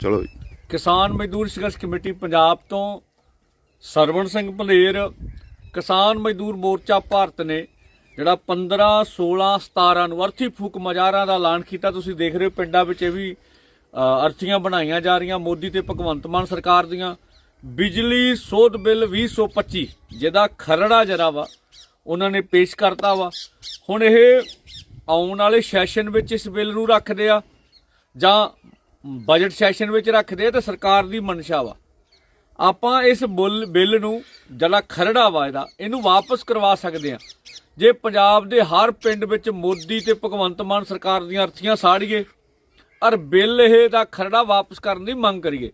ਚਲੋ ਜੀ। ਕਿਸਾਨ ਮਜ਼ਦੂਰ ਸੰਘਰਸ਼ ਕਮੇਟੀ ਪੰਜਾਬ ਤੋਂ ਸਰਵਣ ਸਿੰਘ ਭਲੇਰ ਕਿਸਾਨ ਮਜ਼ਦੂਰ ਮੋਰਚਾ ਭਾਰਤ ਨੇ ਜਿਹੜਾ 15 16 17 ਨੂੰ ਅਰਥੀ ਫੂਕ ਮਜ਼ਾਰਾਂ ਦਾ ਐਲਾਨ ਕੀਤਾ। ਤੁਸੀਂ ਦੇਖ ਰਹੇ ਹੋ ਪਿੰਡਾਂ ਵਿੱਚ ਇਹ ਵੀ ਅਰਥੀਆਂ ਬਣਾਈਆਂ ਜਾ ਰਹੀਆਂ। ਮੋਦੀ ਤੇ ਭਗਵੰਤ ਮਾਨ ਸਰਕਾਰ ਦੀਆਂ। ਬਿਜਲੀ ਸੋਧ ਬਿੱਲ 2025 ਜਿਹਦਾ ਖਰੜਾ ਜਰਾ ਵਾ, ਉਹਨਾਂ ਨੇ ਪੇਸ਼ ਕਰਤਾ ਵਾ। ਹੁਣ ਇਹ ਆਉਣ ਵਾਲੇ ਸੈਸ਼ਨ ਵਿੱਚ ਇਸ ਬਿੱਲ ਨੂੰ ਰੱਖਦੇ ਆ ਜਾਂ ਬਜਟ ਸੈਸ਼ਨ ਵਿੱਚ ਰੱਖਦੇ ਆ ਤੇ ਸਰਕਾਰ ਦੀ ਮਨਸ਼ਾ ਵਾ। ਆਪਾਂ ਇਸ ਬੁੱਲ ਬਿੱਲ ਨੂੰ ਜਿਹੜਾ ਖਰੜਾ ਵਾ ਇਹਦਾ, ਇਹਨੂੰ ਵਾਪਸ ਕਰਵਾ ਸਕਦੇ ਆ। ਜੇ ਪੰਜਾਬ ਦੇ ਹਰ ਪਿੰਡ ਵਿੱਚ ਮੋਦੀ ਤੇ ਭਗਵੰਤ ਮਾਨ ਸਰਕਾਰ ਦੀਆਂ ਅਰਥੀਆਂ ਸਾੜੀਏ, ਔਰ ਬਿੱਲ ਇਹ ਦਾ ਖਰੜਾ ਵਾਪਸ ਕਰਨ ਦੀ ਮੰਗ ਕਰੀਏ,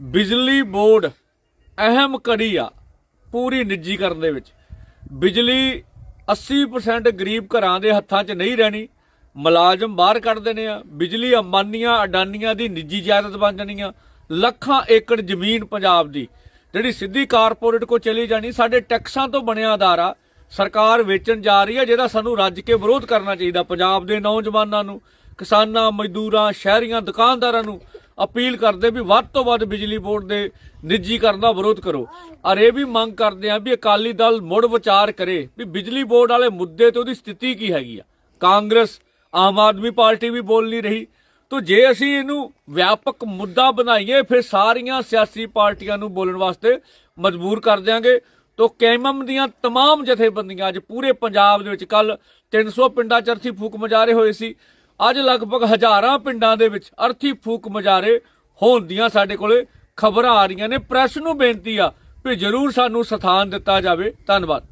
ਬਿਜਲੀ ਬੋਰਡ ਅਹਿਮ ਕੜੀ ਆ ਪੂਰੀ ਨਿੱਜੀਕਰਨ ਦੇ ਵਿੱਚ। ਬਿਜਲੀ 80% ਗਰੀਬ ਘਰਾਂ ਦੇ ਹੱਥਾਂ 'ਚ ਨਹੀਂ ਰਹਿਣੀ ਮੁਲਾਜ਼ਮ ਬਾਹਰ ਕੱਢ ਦੇਣੇ ਆ ਬਿਜਲੀ ਅੰਬਾਨੀਆਂ ਅਡਾਨੀਆਂ ਦੀ ਨਿੱਜੀ ਜਾਇਦਾਦ ਬਣ ਜਾਣੀ ਆ, ਲੱਖਾਂ ਏਕੜ ਜ਼ਮੀਨ ਪੰਜਾਬ ਦੀ, ਜਿਹੜੀ ਸਿੱਧੀ ਕਾਰਪੋਰੇਟ ਕੋ ਚਲੀ ਜਾਣੀ, ਸਾਡੇ ਟੈਕਸਾਂ ਤੋਂ ਬਣਿਆ ਅਦਾਰਾ ਸਰਕਾਰ ਵੇਚਣ ਜਾ ਰਹੀ ਹੈ ਜਿਹਦਾ ਸਾਨੂੰ ਰੱਜ ਕੇ ਵਿਰੋਧ ਕਰਨਾ ਚਾਹੀਦਾ, ਪੰਜਾਬ ਦੇ ਨੌਜਵਾਨਾਂ ਨੂੰ, ਕਿਸਾਨਾਂ, ਮਜ਼ਦੂਰਾਂ, ਸ਼ਹਿਰੀਆਂ, ਦੁਕਾਨਦਾਰਾਂ ਨੂੰ ਅਪੀਲ ਕਰਦੇ ਵੀ ਵੱਧ ਤੋਂ ਵੱਧ ਬਿਜਲੀ ਬੋਰਡ ਦੇ ਨਿੱਜੀਕਰਨ ਦਾ ਵਿਰੋਧ ਕਰੋ। ਔਰ ਇਹ ਵੀ ਮੰਗ ਕਰਦੇ ਆ ਵੀ ਅਕਾਲੀ ਦਲ ਮੁੜ ਵਿਚਾਰ ਕਰੇ ਵੀ ਬਿਜਲੀ ਬੋਰਡ ਵਾਲੇ ਮੁੱਦੇ ਤੇ ਉਹਦੀ ਸਥਿਤੀ ਕੀ ਹੈਗੀ ਆ। ਕਾਂਗਰਸ ਆਮ ਆਦਮੀ ਪਾਰਟੀ ਵੀ ਬੋਲ ਨਹੀਂ ਰਹੀ ਤੋ ਜੇ ਅਸੀਂ ਇਹਨੂੰ ਵਿਆਪਕ ਮੁੱਦਾ ਬਣਾਈਏ ਫਿਰ ਸਾਰੀਆਂ ਸਿਆਸੀ ਪਾਰਟੀਆਂ ਨੂੰ ਬੋਲਣ ਵਾਸਤੇ ਮਜਬੂਰ ਕਰ ਦਿਆਂਗੇ ਤੋ ਕੈਮਮ ਦੀਆਂ तमाम ਜਥੇਬੰਦੀਆਂ ਅੱਜ ਪੂਰੇ ਪੰਜਾਬ ਦੇ ਵਿੱਚ ਕੱਲ 300 ਪਿੰਡਾਂ 'ਚ ਅਰਥੀ ਫੂਕ ਮਜਾਰੇ ਹੋਏ ਸੀ ਅੱਜ ਲਗਭਗ ਹਜ਼ਾਰਾਂ ਪਿੰਡਾਂ ਦੇ ਵਿੱਚ ਅਰਥੀ ਫੂਕ ਮਜਾਰੇ ਹੋਣ ਦੀਆਂ ਸਾਡੇ ਕੋਲੇ ਖਬਰਾਂ ਆ ਰਹੀਆਂ ਨੇ ਪ੍ਰੈਸ ਨੂੰ ਬੇਨਤੀ ਆ ਵੀ ਜਰੂਰ ਸਾਨੂੰ ਸਥਾਨ ਦਿੱਤਾ ਜਾਵੇ ਧੰਨਵਾਦ